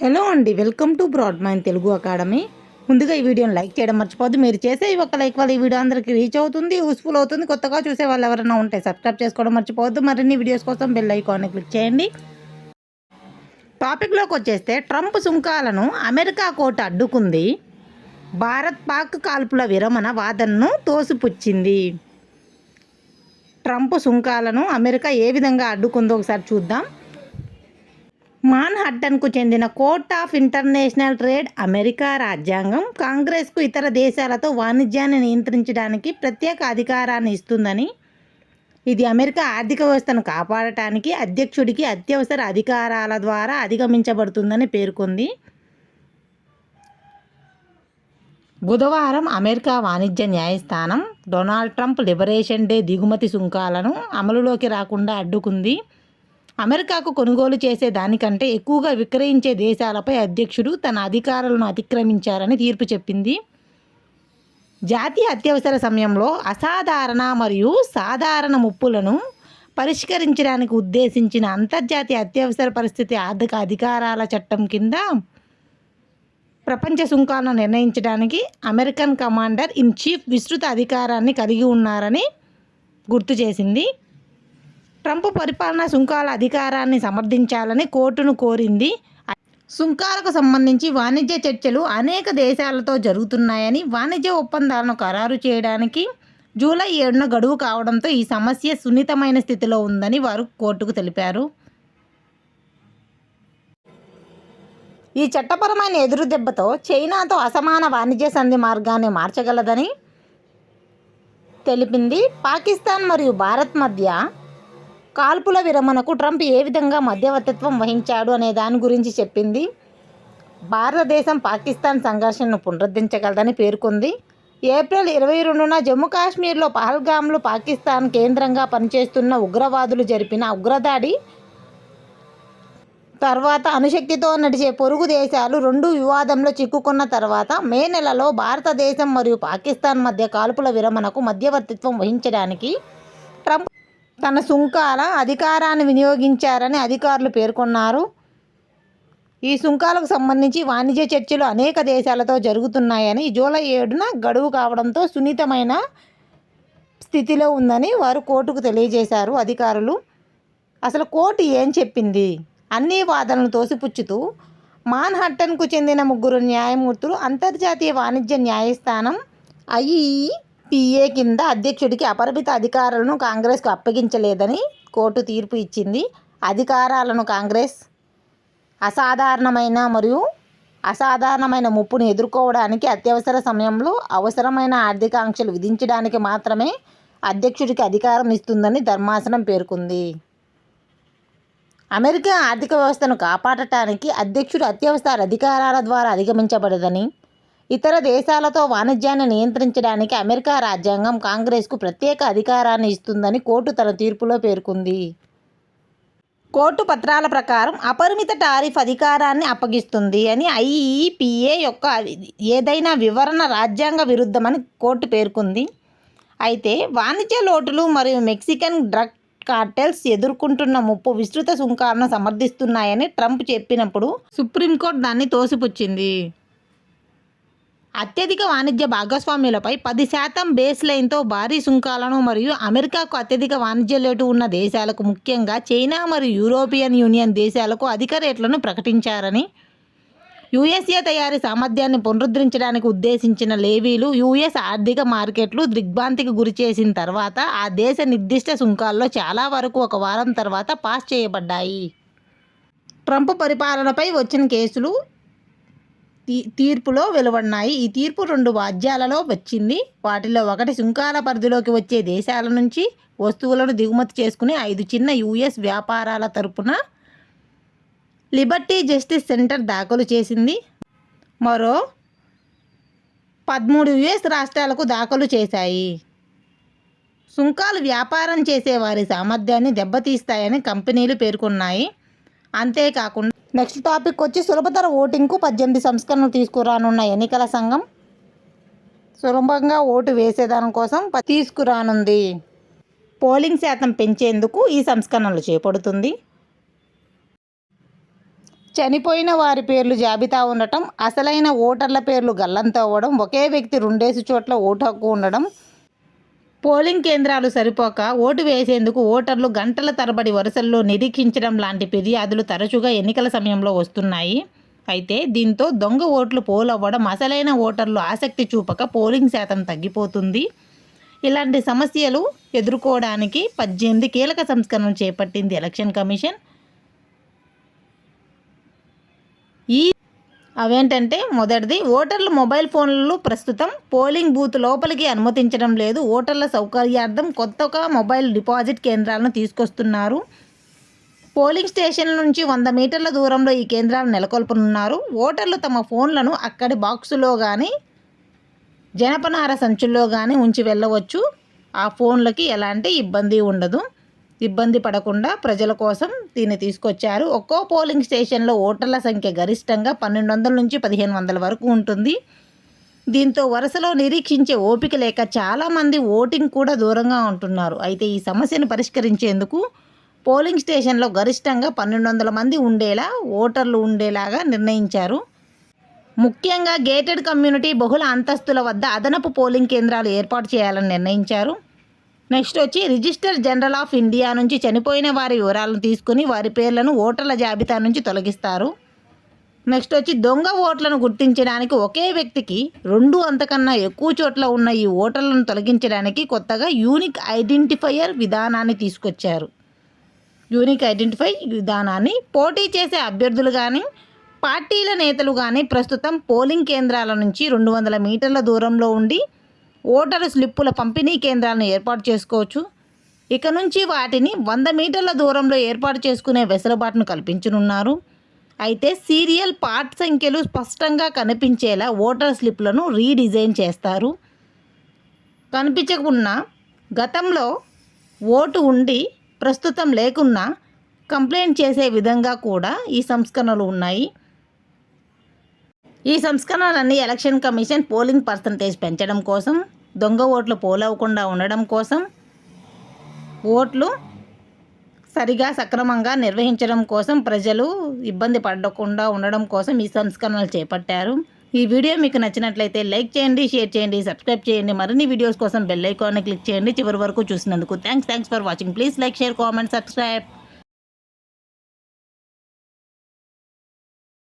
Hello అండి welcome to broad mind Telugu academy. ముందుగా ఈ వీడియోని లైక్ చేయడం మర్చిపోద్దు మీరు చేసే ఈ ఒక్క లైక్ వల్ల ఈ వీడియో అందరికీ రీచ్ అవుతుంది యూస్ఫుల్ అవుతుంది. కొత్తగా చూసే వాళ్ళు ఎవరైనా ఉంటే సబ్స్క్రైబ్ చేసుకోవడం మర్చిపోవద్దు. మరిన్ని వీడియోస్ కోసం బెల్ ఐకాన్ని క్లిక్ చేయండి. టాపిక్లోకి వచ్చేస్తే ట్రంప్ సుంకాలను అమెరికా కోర్టు అడ్డుకుంది. భారత్ పాక్ కాల్పుల విరమణ వాదనను తోసిపుచ్చింది. ట్రంప్ సుంకాలను అమెరికా ఏ విధంగా అడ్డుకుందో ఒకసారి చూద్దాం. మాన్హట్టన్కు చెందిన court of international trade America రాజ్యాంగం కాంగ్రెస్కు ఇతర దేశాలతో వాణిజ్యాన్ని నియంత్రించడానికి ప్రత్యేక అధికారాన్ని ఇస్తుందని ఇది అమెరికా ఆర్థిక వ్యవస్థను కాపాడటానికి అధ్యక్షుడికి అత్యవసర అధికారాల ద్వారా అధిగమించబడుతుందని పేర్కొంది. బుధవారం అమెరికా వాణిజ్య న్యాయస్థానం డొనాల్డ్ ట్రంప్ లిబరేషన్ డే దిగుమతి సుంకాలను అమలులోకి రాకుండా అడ్డుకుంది. అమెరికాకు కొనుగోలు చేసే దానికంటే ఎక్కువగా విక్రయించే దేశాలపై అధ్యక్షుడు తన అధికారాలను అతిక్రమించారని తీర్పు చెప్పింది. జాతీయ అత్యవసర సమయంలో అసాధారణ మరియు సాధారణ ముప్పులను పరిష్కరించడానికి ఉద్దేశించిన అంతర్జాతీయ అత్యవసర పరిస్థితి ఆర్థిక అధికారాల చట్టం కింద ప్రపంచ సుంకాలను నిర్ణయించడానికి అమెరికన్ కమాండర్ ఇన్ చీఫ్ విస్తృత అధికారాన్ని కలిగి ఉన్నారని గుర్తు చేసింది. ట్రంప్ పరిపాలన సుంకాల అధికారాన్ని సమర్థించాలని కోర్టును కోరింది. సుంకాలకు సంబంధించి వాణిజ్య చర్చలు అనేక దేశాలతో జరుగుతున్నాయని వాణిజ్య ఒప్పందాలను ఖరారు చేయడానికి జూలై ఏడున గడువు కావడంతో ఈ సమస్య సున్నితమైన స్థితిలో ఉందని వారు కోర్టుకు తెలిపారు. ఈ చట్టపరమైన ఎదురు దెబ్బతో చైనాతో అసమాన వాణిజ్య సంధి మార్గాన్ని మార్చగలదని తెలిపింది. పాకిస్తాన్ మరియు భారత్ మధ్య కాల్పుల విరమణకు ట్రంప్ ఏ విధంగా మధ్యవర్తిత్వం వహించాడు అనే దాని గురించి చెప్పింది. భారతదేశం పాకిస్తాన్ సంఘర్షణను పునరుద్ధరించగలదని పేర్కొంది. ఏప్రిల్ ఇరవై రెండున జమ్మూ కాశ్మీర్లో పహల్గామ్లో పాకిస్తాన్ కేంద్రంగా పనిచేస్తున్న ఉగ్రవాదులు జరిపిన ఉగ్రదాడి తర్వాత అణుశక్తితో నడిచే పొరుగు దేశాలు రెండు వివాదంలో చిక్కుకున్న తర్వాత మే నెలలో భారతదేశం మరియు పాకిస్తాన్ మధ్య కాల్పుల విరమణకు మధ్యవర్తిత్వం వహించడానికి ట్రంప్ తన సుంకాల అధికారాన్ని వినియోగించారని అధికారులు పేర్కొన్నారు. ఈ సుంకాలకు సంబంధించి వాణిజ్య చర్చలు అనేక దేశాలతో జరుగుతున్నాయని జూలై ఏడున గడువు కావడంతో సున్నితమైన స్థితిలో ఉందని వారు కోర్టుకు తెలియజేశారు అధికారులు. అసలు కోర్టు ఏం చెప్పింది? అన్ని వాదనలు తోసిపుచ్చుతూ మాన్హట్టన్కు చెందిన ముగ్గురు న్యాయమూర్తులు అంతర్జాతీయ వాణిజ్య న్యాయస్థానం పిఏ కింద అధ్యక్షుడికి అపరిమిత అధికారాలను కాంగ్రెస్కు అప్పగించలేదని కోర్టు తీర్పు ఇచ్చింది. అధికారాలను కాంగ్రెస్ అసాధారణమైన మరియు అసాధారణమైన ముప్పును ఎదుర్కోవడానికి అత్యవసర సమయంలో అవసరమైన ఆర్థిక ఆంక్షలు విధించడానికి మాత్రమే అధ్యక్షుడికి అధికారం ఇస్తుందని ధర్మాసనం పేర్కొంది. అమెరికా ఆర్థిక వ్యవస్థను కాపాడటానికి అధ్యక్షుడు అత్యవసర అధికారాల ద్వారా అధిగమించబడదని ఇతర దేశాలతో వాణిజ్యాన్ని నియంత్రించడానికి అమెరికా రాజ్యాంగం కాంగ్రెస్కు ప్రత్యేక అధికారాన్ని ఇస్తుందని కోర్టు తన తీర్పులో పేర్కొంది. కోర్టు పత్రాల ప్రకారం అపరిమిత టారిఫ్ అధికారాన్ని అప్పగిస్తుంది అని ఐఈపిఏ యొక్క ఏదైనా వివరణ రాజ్యాంగ విరుద్ధమని కోర్టు పేర్కొంది. అయితే వాణిజ్య లోటులు మరియు మెక్సికన్ డ్రగ్ కార్టెల్స్ ఎదుర్కొంటున్న ముప్పు విస్తృత సుంకాలను సమర్థిస్తున్నాయని ట్రంప్ చెప్పినప్పుడు సుప్రీంకోర్టు దాన్ని తోసిపుచ్చింది. అత్యధిక వాణిజ్య భాగస్వామ్యులపై పది శాతం బేస్ లైన్తో భారీ సుంకాలను మరియు అమెరికాకు అత్యధిక వాణిజ్య లేటు ఉన్న దేశాలకు ముఖ్యంగా చైనా మరియు యూరోపియన్ యూనియన్ దేశాలకు అధిక రేట్లను ప్రకటించారని యుఎస్ఏ తయారీ సామర్థ్యాన్ని పునరుద్ధరించడానికి ఉద్దేశించిన లేవీలు యుఎస్ ఆర్థిక మార్కెట్లు దిగ్భ్రాంతికి గురిచేసిన తర్వాత ఆ దేశ నిర్దిష్ట సుంకాల్లో చాలా వరకు ఒక వారం తర్వాత పాస్ చేయబడ్డాయి. ట్రంప్ పరిపాలనపై వచ్చిన కేసులు తీ తీర్పులో వెలువడినాయి. ఈ తీర్పు రెండు వాద్యాలలో వచ్చింది. వాటిలో ఒకటి సుంకాల పరిధిలోకి వచ్చే దేశాల నుంచి వస్తువులను దిగుమతి చేసుకునే ఐదు చిన్న యుఎస్ వ్యాపారాల తరపున లిబర్టీ జస్టిస్ సెంటర్ దాఖలు చేసింది. మరో పదమూడు యుఎస్ రాష్ట్రాలకు దాఖలు చేశాయి. సుంకాలు వ్యాపారం చేసే వారి సామర్థ్యాన్ని దెబ్బతీస్తాయని కంపెనీలు పేర్కొన్నాయి. అంతేకాకుండా నెక్స్ట్ టాపిక్ వచ్చి సులభతర ఓటింగ్కు పద్దెనిమిది సంస్కరణలు తీసుకురానున్న ఎన్నికల సంఘం సులభంగా ఓటు వేసేదాని కోసం తీసుకురానుంది. పోలింగ్ శాతం పెంచేందుకు ఈ సంస్కరణలు చేపడుతుంది. చనిపోయిన వారి పేర్లు జాబితా ఉండటం అసలైన ఓటర్ల పేర్లు గల్లంతవ్వడం ఒకే వ్యక్తి రెండేసి చోట్ల ఓటు హక్కు ఉండడం పోలింగ్ కేంద్రాలు సరిపోక ఓటు వేసేందుకు ఓటర్లు గంటల తరబడి వరుసల్లో నిరీక్షించడం లాంటి ఫిర్యాదులు తరచుగా ఎన్నికల సమయంలో వస్తున్నాయి. అయితే దీంతో దొంగ ఓట్లు పోలవ్వడం అసలైన ఓటర్లు ఆసక్తి చూపక పోలింగ్ శాతం తగ్గిపోతుంది. ఇలాంటి సమస్యలు ఎదుర్కోవడానికి పద్దెనిమిది కీలక సంస్కరణలు చేపట్టింది ఎలక్షన్ కమిషన్. ఈ అవేంటంటే మొదటిది ఓటర్లు మొబైల్ ఫోన్లు ప్రస్తుతం పోలింగ్ బూత్ లోపలికి అనుమతించడం లేదు. ఓటర్ల సౌకర్యార్థం కొత్తగా మొబైల్ డిపాజిట్ కేంద్రాలను తీసుకొస్తున్నారు. పోలింగ్ స్టేషన్ల నుంచి వంద మీటర్ల దూరంలో ఈ కేంద్రాలు నెలకొల్పనున్నారు. ఓటర్లు తమ ఫోన్లను అక్కడి బాక్సులో కానీ జనపనార సంచుల్లో కానీ ఉంచి వెళ్ళవచ్చు. ఆ ఫోన్లకి ఎలాంటి ఇబ్బంది ఉండదు. ఇబ్బంది పడకుండా ప్రజల కోసం దీన్ని తీసుకొచ్చారు. ఒక్కో పోలింగ్ స్టేషన్లో ఓటర్ల సంఖ్య గరిష్టంగా పన్నెండు వందల నుంచి పదిహేను వందల వరకు ఉంటుంది. దీంతో వరుసలో నిరీక్షించే ఓపిక లేక చాలామంది ఓటింగ్ కూడా దూరంగా ఉంటున్నారు. అయితే ఈ సమస్యను పరిష్కరించేందుకు పోలింగ్ స్టేషన్లో గరిష్టంగా పన్నెండు వందల మంది ఉండేలా ఓటర్లు ఉండేలాగా నిర్ణయించారు. ముఖ్యంగా గేటెడ్ కమ్యూనిటీ బహుళ అంతస్తుల వద్ద అదనపు పోలింగ్ కేంద్రాలు ఏర్పాటు చేయాలని నిర్ణయించారు. నెక్స్ట్ వచ్చి రిజిస్టర్ జనరల్ ఆఫ్ ఇండియా నుంచి చనిపోయిన వారి వివరాలను తీసుకుని వారి పేర్లను ఓటర్ల జాబితా నుంచి తొలగిస్తారు. నెక్స్ట్ వచ్చి దొంగ ఓట్లను గుర్తించడానికి ఒకే వ్యక్తికి రెండు అంతకన్నా ఎక్కువ చోట్ల ఉన్న ఈ ఓటర్లను తొలగించడానికి కొత్తగా యూనిక్ ఐడెంటిఫైయర్ విధానాన్ని తీసుకొచ్చారు. యూనిక్ ఐడెంటిఫై విధానాన్ని పోటీ చేసే అభ్యర్థులు కానీ పార్టీల నేతలు కానీ ప్రస్తుతం పోలింగ్ కేంద్రాల నుంచి రెండు వందల మీటర్ల దూరంలో ఉండి ఓటరు స్లిప్పుల పంపిణీ కేంద్రాలను ఏర్పాటు చేసుకోవచ్చు. ఇక నుంచి వాటిని వంద మీటర్ల దూరంలో ఏర్పాటు చేసుకునే వెసులుబాటును కల్పించనున్నారు. అయితే సీరియల్ పార్ట్ సంఖ్యలు స్పష్టంగా కనిపించేలా ఓటర్ స్లిప్లను రీడిజైన్ చేస్తారు. కనిపించకున్నా గతంలో ఓటు ఉండి ప్రస్తుతం లేకున్నా కంప్లైంట్ చేసే విధంగా కూడా ఈ సంస్కరణలు ఉన్నాయి. ఈ సంస్కరణలన్నీ ఎలక్షన్ కమిషన్ పోలింగ్ పర్సంటేజ్ పెంచడం కోసం దొంగ ఓట్లు పోలవకుండా ఉండడం కోసం ఓట్లు సరిగా సక్రమంగా నిర్వహించడం కోసం ప్రజలు ఇబ్బంది పడకుండా ఉండడం కోసం ఈ సంస్కరణలు చేపట్టారు. ఈ వీడియో మీకు నచ్చినట్లయితే లైక్ చేయండి షేర్ చేయండి సబ్స్క్రైబ్ చేయండి. మరిన్ని వీడియోస్ కోసం బెల్ ఐకాన్ని క్లిక్ చేయండి. చివరి వరకు చూసినందుకు thanks. Thanks for watching. Please like share comment subscribe.